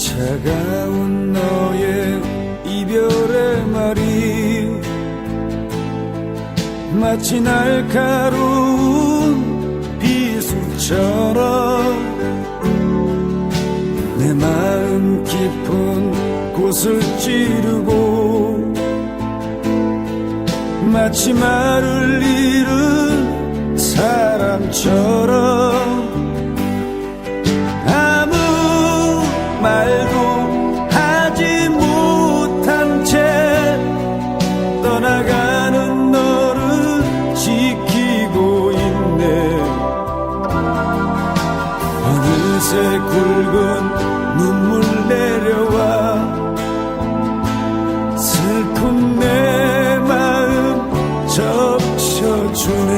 차가운 너의 이별의 말이 마치 날카로운 비수처럼 내 마음 깊은 곳을 찌르고 마치 말을 잃은 사람처럼 밤새 굵은 눈물 내려와 슬픈 내 마음 적셔주네.